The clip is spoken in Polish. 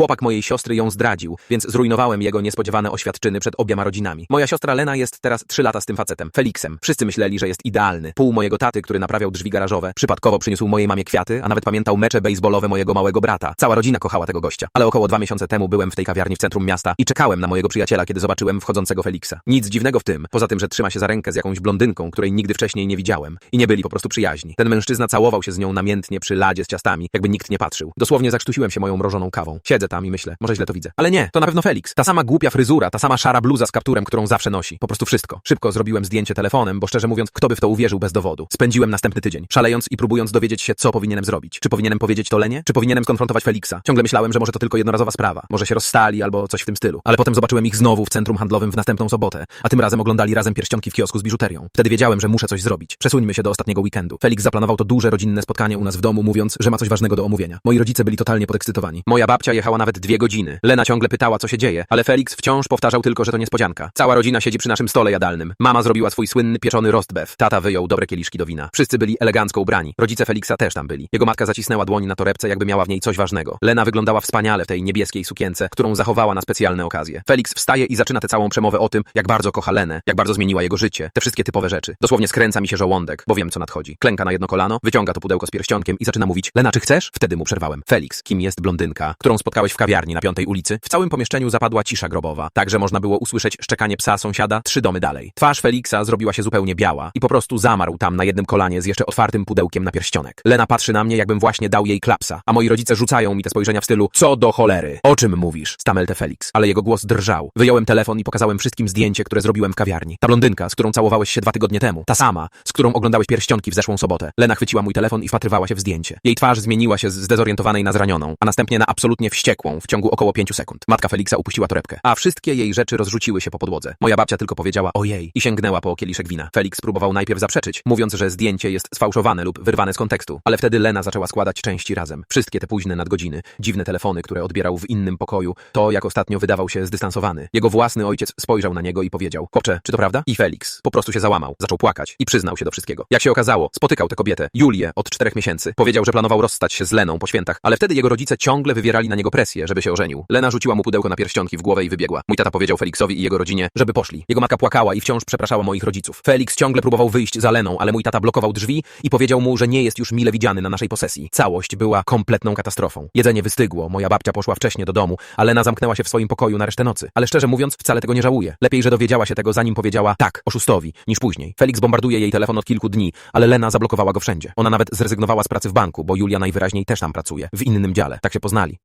Chłopak mojej siostry ją zdradził, więc zrujnowałem jego niespodziewane oświadczyny przed obiema rodzinami. Moja siostra Lena jest teraz trzy lata z tym facetem, Felixem. Wszyscy myśleli, że jest idealny. Pół mojego taty, który naprawiał drzwi garażowe, przypadkowo przyniósł mojej mamie kwiaty, a nawet pamiętał mecze baseballowe mojego małego brata. Cała rodzina kochała tego gościa. Ale około dwa miesiące temu byłem w tej kawiarni w centrum miasta i czekałem na mojego przyjaciela, kiedy zobaczyłem wchodzącego Felixa. Nic dziwnego w tym, poza tym, że trzyma się za rękę z jakąś blondynką, której nigdy wcześniej nie widziałem. I nie byli po prostu przyjaźni. Ten mężczyzna całował się z nią namiętnie przy ladzie z ciastami, jakby nikt nie patrzył. Dosłownie zakrztusiłem się moją mrożoną kawą. Siedzę tam i myślę, może źle to widzę. Ale nie, to na pewno Felix. Ta sama głupia fryzura, ta sama szara bluza z kapturem, którą zawsze nosi. Po prostu wszystko. Szybko zrobiłem zdjęcie telefonem, bo szczerze mówiąc, kto by w to uwierzył bez dowodu. Spędziłem następny tydzień, szalejąc i próbując dowiedzieć się, co powinienem zrobić. Czy powinienem powiedzieć to Lenie? Czy powinienem skonfrontować Felixa? Ciągle myślałem, że może to tylko jednorazowa sprawa. Może się rozstali albo coś w tym stylu. Ale potem zobaczyłem ich znowu w centrum handlowym w następną sobotę, a tym razem oglądali razem pierścionki w kiosku z biżuterią. Wtedy wiedziałem, że muszę coś zrobić. Przesuńmy się do ostatniego weekendu. Felix zaplanował to duże rodzinne spotkanie u nas w domu, mówiąc, że ma coś ważnego do omówienia. Moi rodzice byli totalnie podekscytowani. Moja babcia jechała nawet dwie godziny. Lena ciągle pytała, co się dzieje, ale Felix wciąż powtarzał tylko, że to niespodzianka. Cała rodzina siedzi przy naszym stole jadalnym. Mama zrobiła swój słynny pieczony rostbeef. Tata wyjął dobre kieliszki do wina. Wszyscy byli elegancko ubrani. Rodzice Felixa też tam byli. Jego matka zacisnęła dłoń na torebce, jakby miała w niej coś ważnego. Lena wyglądała wspaniale w tej niebieskiej sukience, którą zachowała na specjalne okazje. Felix wstaje i zaczyna tę całą przemowę o tym, jak bardzo kocha Lenę, jak bardzo zmieniła jego życie. Te wszystkie typowe rzeczy. Dosłownie skręca mi się żołądek, bo wiem, co nadchodzi. Klęka na jedno kolano, wyciąga to pudełko z pierścionkiem i zaczyna mówić: Lena, czy chcesz? Wtedy mu przerwałem. Felix, kim jest blondynka, którą w kawiarni na piątej ulicy? W całym pomieszczeniu zapadła cisza grobowa, tak że można było usłyszeć szczekanie psa sąsiada trzy domy dalej. Twarz Felixa zrobiła się zupełnie biała i po prostu zamarł tam na jednym kolanie z jeszcze otwartym pudełkiem na pierścionek. Lena patrzy na mnie, jakbym właśnie dał jej klapsa, a moi rodzice rzucają mi te spojrzenia w stylu: Co do cholery? O czym mówisz? Stamelte Felix. Ale jego głos drżał. Wyjąłem telefon i pokazałem wszystkim zdjęcie, które zrobiłem w kawiarni. Ta blondynka, z którą całowałeś się dwa tygodnie temu. Ta sama, z którą oglądałeś pierścionki w zeszłą sobotę. Lena chwyciła mój telefon i wpatrywała się w zdjęcie. Jej twarz zmieniła się z zdezorientowanej na zranioną, a następnie na absolutnie wściekłą w ciągu około pięciu sekund. Matka Felixa upuściła torebkę, a wszystkie jej rzeczy rozrzuciły się po podłodze. Moja babcia tylko powiedziała ojej i sięgnęła po kieliszek wina. Felix próbował najpierw zaprzeczyć, mówiąc, że zdjęcie jest sfałszowane lub wyrwane z kontekstu, ale wtedy Lena zaczęła składać części razem. Wszystkie te późne nadgodziny, dziwne telefony, które odbierał w innym pokoju, to jak ostatnio wydawał się zdystansowany. Jego własny ojciec spojrzał na niego i powiedział: Chłopcze, czy to prawda? I Felix po prostu się załamał, zaczął płakać i przyznał się do wszystkiego. Jak się okazało, spotykał tę kobietę, Julię, od czterech miesięcy. Powiedział, że planował rozstać się z Leną po świętach, ale wtedy jego rodzice ciągle wywierali na niego presję, żeby się ożenił. Lena rzuciła mu pudełko na pierścionki w głowę i wybiegła. Mój tata powiedział Felixowi i jego rodzinie, żeby poszli. Jego matka płakała i wciąż przepraszała moich rodziców. Felix ciągle próbował wyjść za Leną, ale mój tata blokował drzwi i powiedział mu, że nie jest już mile widziany na naszej posesji. Całość była kompletną katastrofą. Jedzenie wystygło, moja babcia poszła wcześnie do domu, a Lena zamknęła się w swoim pokoju na resztę nocy. Ale szczerze mówiąc, wcale tego nie żałuję. Lepiej, że dowiedziała się tego, zanim powiedziała tak, oszustowi, niż później. Felix bombarduje jej telefon od kilku dni, ale Lena zablokowała go wszędzie. Ona nawet zrezygnowała z pracy w banku, bo Julia najwyraźniej też tam pracuje, w innym dziale. Tak się poznali.